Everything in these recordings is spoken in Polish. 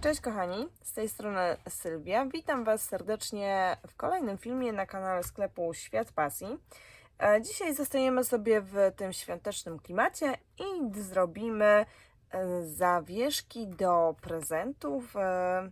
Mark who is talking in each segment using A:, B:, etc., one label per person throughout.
A: Cześć kochani, z tej strony Sylwia. Witam Was serdecznie w kolejnym filmie na kanale sklepu Świat Pasji. E, Dzisiaj zostajemy sobie w tym świątecznym klimacie i zrobimy e, zawieszki do prezentów, e,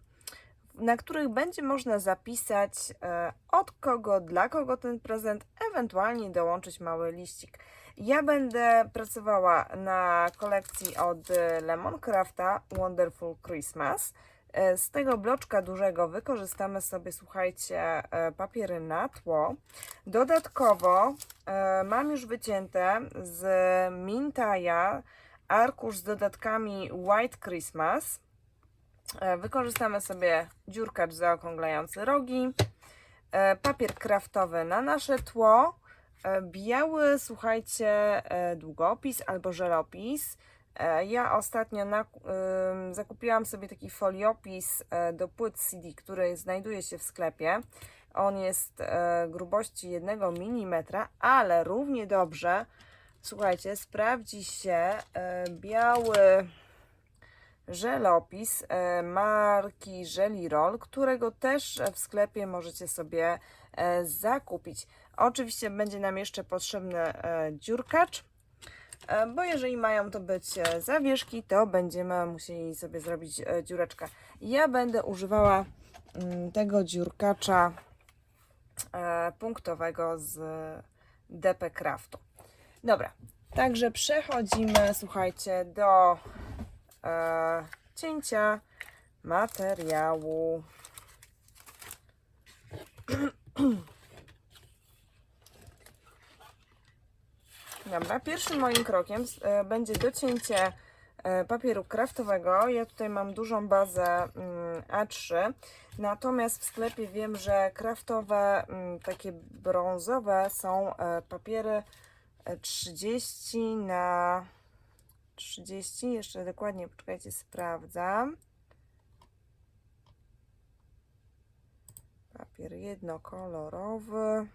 A: na których będzie można zapisać e, od kogo, dla kogo ten prezent, ewentualnie dołączyć mały liścik. Ja będę pracowała na kolekcji od e, Lemoncrafta Wonderful Christmas. E, Z tego bloczka dużego wykorzystamy sobie, słuchajcie, papiery na tło. Dodatkowo mam już wycięte z Mintaja arkusz z dodatkami White Christmas. E, Wykorzystamy sobie dziurkacz zaokrąglający rogi, e, papier kraftowy na nasze tło, e, biały, słuchajcie, długopis albo żelopis. Ja ostatnio na, zakupiłam sobie taki foliopis do płyt CD, który znajduje się w sklepie. On jest grubości 1 mm, ale równie dobrze, słuchajcie, sprawdzi się biały żelopis e, marki Jelly którego też w sklepie możecie sobie e, zakupić. Oczywiście będzie nam jeszcze potrzebny e, dziurkacz, bo jeżeli mają to być zawieszki, to będziemy musieli sobie zrobić dziureczkę. Ja będę używała mm, tego dziurkacza punktowego z DP Craftu. Dobra, także przechodzimy, słuchajcie, do e, cięcia materiału. Dobra, pierwszym moim krokiem e, będzie docięcie e, papieru kraftowego. Ja tutaj mam dużą bazę mm, A3, natomiast w sklepie wiem, że kraftowe, mm, takie brązowe są papiery e, 30 na 30, jeszcze dokładnie, poczekajcie, sprawdzam. Papier jednokolorowy.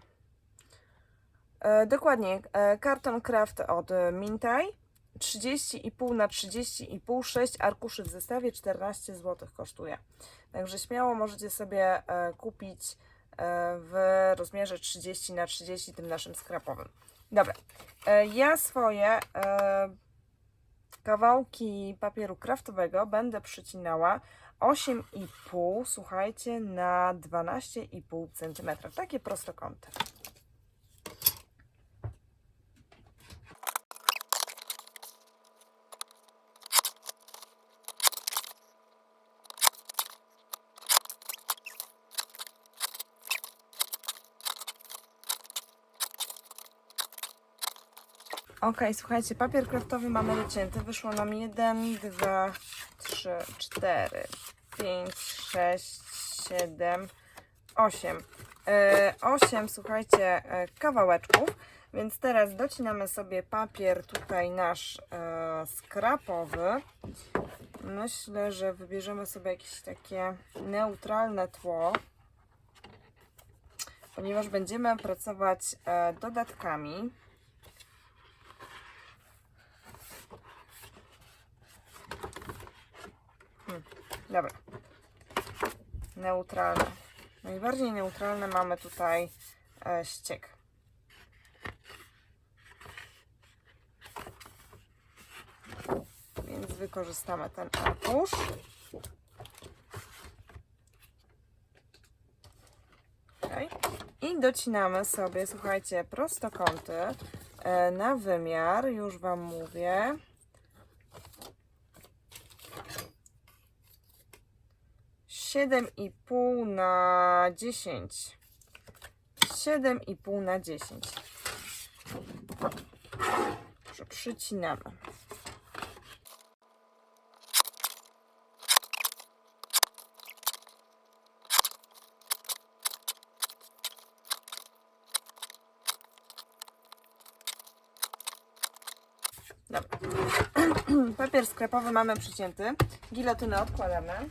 A: E, dokładnie, e, karton Kraft od Mintaj. 30,5 na 30,5, 6 arkuszy w zestawie, 14 zł kosztuje. Także śmiało możecie sobie e, kupić e, w rozmiarze 30 na 30 tym naszym skrapowym. Dobra, e, ja swoje e, kawałki papieru kraftowego będę przycinała 8,5, słuchajcie, na 12,5 cm. Takie prostokąty. Ok, słuchajcie, papier kraftowy mamy docięty. Wyszło nam 1, 2, 3, 4, 5, 6, 7, 8. 8, słuchajcie, e, kawałeczków. Więc teraz docinamy sobie papier tutaj nasz e, skrapowy. Myślę, że wybierzemy sobie jakieś takie neutralne tło, ponieważ będziemy pracować e, dodatkami. Dobra. Neutralne. Najbardziej neutralne mamy tutaj e, ściek. Więc wykorzystamy ten arkusz. Okay. I docinamy sobie, słuchajcie, prostokąty e, na wymiar, już Wam mówię. Siedem i pół na dziesięć. Siedem i pół na dziesięć. Że przycinamy. Dobra. Papier sklepowy mamy przycięty. Gilotynę odkładamy.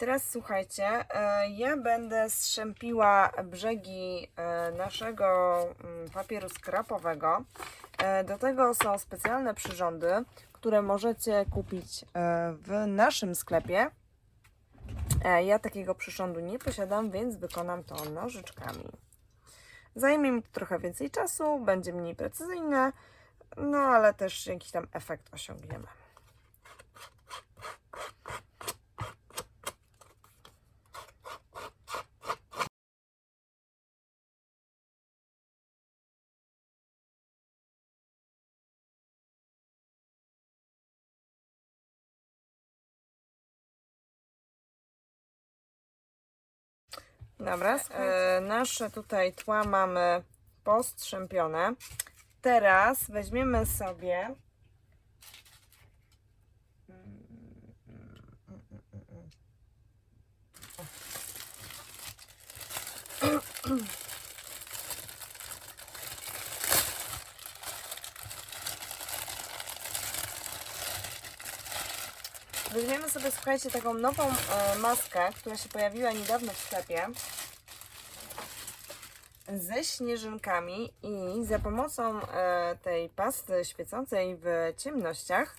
A: Teraz słuchajcie, e, ja będę strzępiła brzegi e, naszego mm, papieru skrapowego. E, Do tego są specjalne przyrządy, które możecie kupić w naszym sklepie. Ja takiego przyrządu nie posiadam, więc wykonam to nożyczkami. Zajmie mi to trochę więcej czasu, będzie mniej precyzyjne, no ale też jakiś tam efekt osiągniemy. Dobra, e, nasze tutaj tła mamy postrzępione. Teraz weźmiemy sobie. Weźmiemy sobie, słuchajcie, taką nową e, maskę, która się pojawiła niedawno w sklepie ze śnieżynkami i za pomocą e, tej pasty świecącej w ciemnościach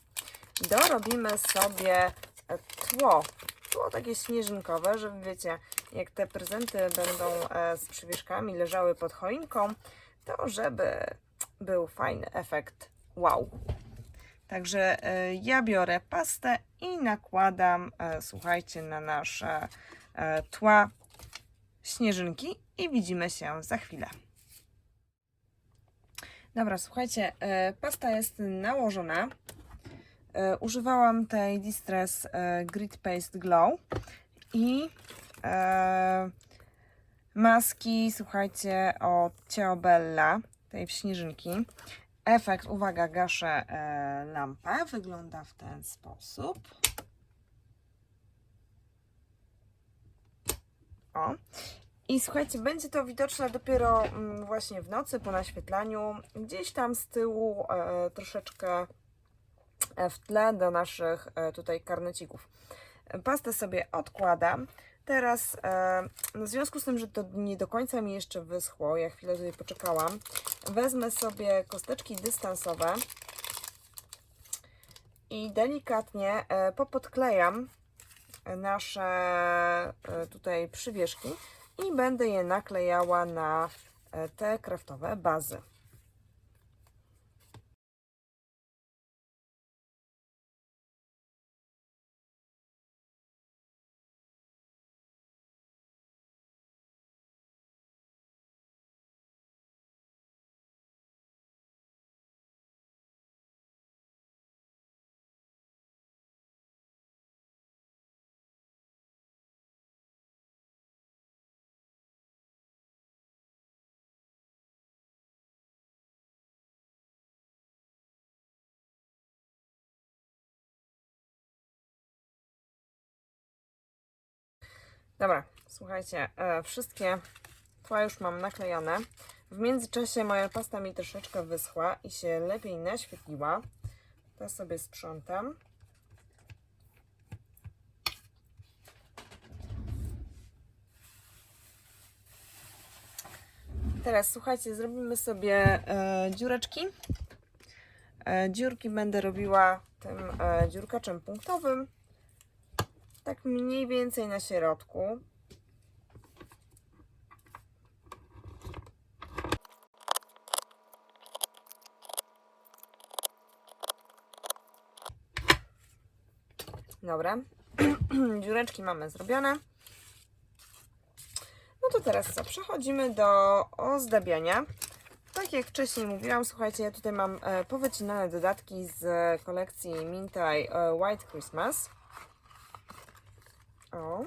A: dorobimy sobie e, tło. Tło takie śnieżynkowe, żeby wiecie, jak te prezenty będą e, z przywieszkami leżały pod choinką, to żeby był fajny efekt wow. Także e, ja biorę pastę i nakładam, e, słuchajcie, na nasze e, tła śnieżynki i widzimy się za chwilę. Dobra, słuchajcie, pasta jest nałożona. Używałam tej Distress Grit Paste Glow i maski, słuchajcie, od Ciaobella, tej śnieżynki. Efekt, uwaga, gaszę e, lampę. Wygląda w ten sposób. O. I słuchajcie, będzie to widoczne dopiero mm, właśnie w nocy po naświetlaniu. Gdzieś tam z tyłu e, troszeczkę e, w tle do naszych tutaj karnecików. Pastę sobie odkładam. Teraz, no w związku z tym, że to nie do końca mi jeszcze wyschło, ja chwilę tutaj poczekałam, wezmę sobie kosteczki dystansowe i delikatnie e, popodklejam nasze e, tutaj przywieszki i będę je naklejała na e, te kraftowe bazy. Dobra, słuchajcie, e, wszystkie tła już mam naklejone. W międzyczasie moja pasta mi troszeczkę wyschła i się lepiej naświetliła. To sobie sprzątam. Teraz słuchajcie, zrobimy sobie e, dziureczki. E, dziurki będę robiła tym e, dziurkaczem punktowym tak mniej więcej na środku. Dobra, dziureczki mamy zrobione. No to teraz co? Przechodzimy do ozdabiania. Tak jak wcześniej mówiłam, słuchajcie, ja tutaj mam e, powycinane dodatki z kolekcji Mintaj White Christmas. O.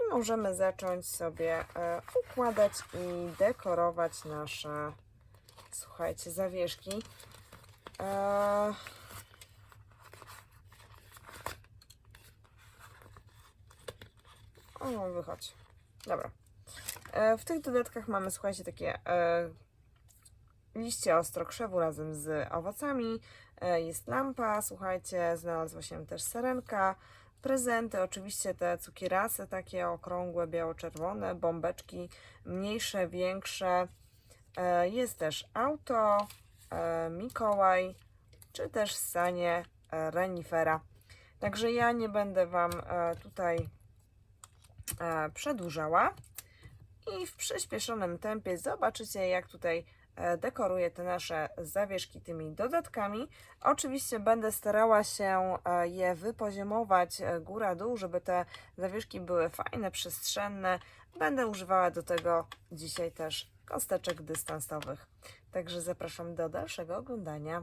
A: I możemy zacząć sobie e, układać i dekorować nasze, słuchajcie, zawieszki. E, o, wychodź. Dobra. E, w tych dodatkach mamy, słuchajcie, takie e, liście ostrokrzewu razem z owocami. E, jest lampa, słuchajcie, znalazła się też serenka prezenty, oczywiście te cukierasy takie okrągłe, biało-czerwone, bombeczki mniejsze, większe. E, Jest też auto, e, Mikołaj, czy też sanie e, renifera. Także ja nie będę Wam tutaj przedłużała i w przyspieszonym tempie zobaczycie, jak tutaj dekoruję te nasze zawieszki tymi dodatkami. Oczywiście będę starała się e, je wypoziomować e, góra-dół, żeby te zawieszki były fajne, przestrzenne. Będę używała do tego dzisiaj też kosteczek dystansowych. Także zapraszam do dalszego oglądania.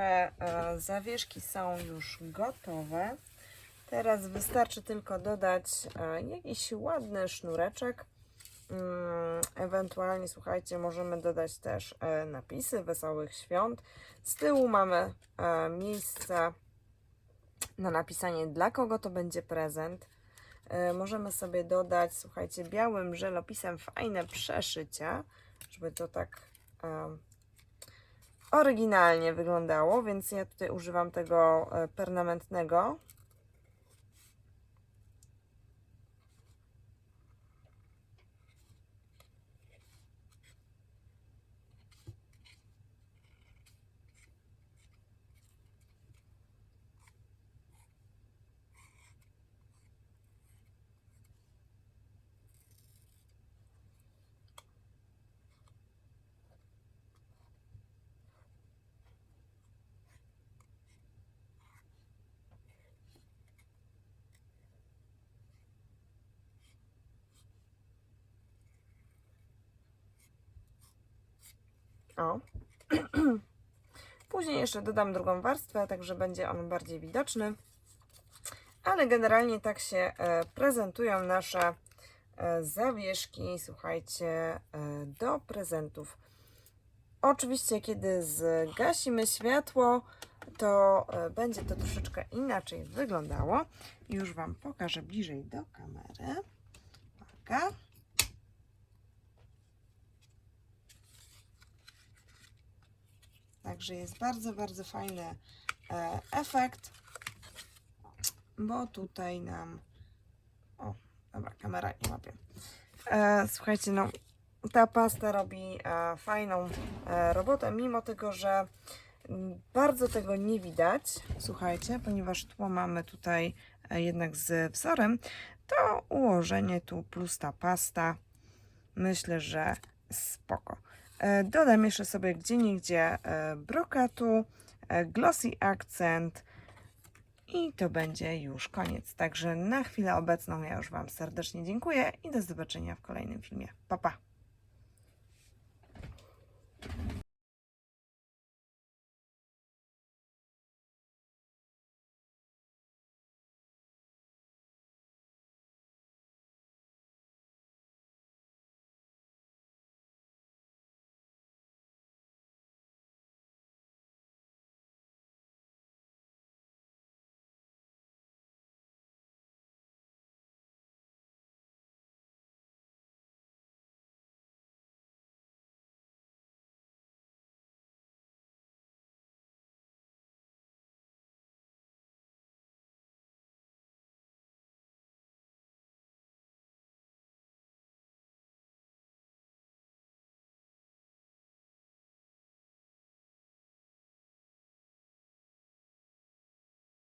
A: Te e, zawieszki są już gotowe. Teraz wystarczy tylko dodać e, jakiś ładny sznureczek. Mm, Ewentualnie, słuchajcie, możemy dodać też e, napisy Wesołych Świąt. Z tyłu mamy miejsce na napisanie, dla kogo to będzie prezent. Możemy sobie dodać, słuchajcie, białym żelopisem fajne przeszycie, żeby to tak oryginalnie wyglądało, więc ja tutaj używam tego e, permanentnego. O. Później jeszcze dodam drugą warstwę, także będzie on bardziej widoczny. Ale generalnie tak się e, prezentują nasze e, zawieszki, słuchajcie, e, do prezentów. Oczywiście, kiedy zgasimy światło, to będzie to troszeczkę inaczej wyglądało. Już Wam pokażę bliżej do kamery. Uwaga. Także jest bardzo, bardzo fajny e, efekt, bo tutaj nam. O, dobra, kamera nie łapie. E, słuchajcie, no, ta pasta robi e, fajną robotę, mimo tego, że bardzo tego nie widać. Słuchajcie, ponieważ tło mamy tutaj jednak z wzorem, to ułożenie tu plus ta pasta myślę, że spoko. E, Dodam jeszcze sobie gdzie niegdzie brokatu, e, glossy akcent i to będzie już koniec. Także na chwilę obecną ja już Wam serdecznie dziękuję i do zobaczenia w kolejnym filmie. Pa, pa!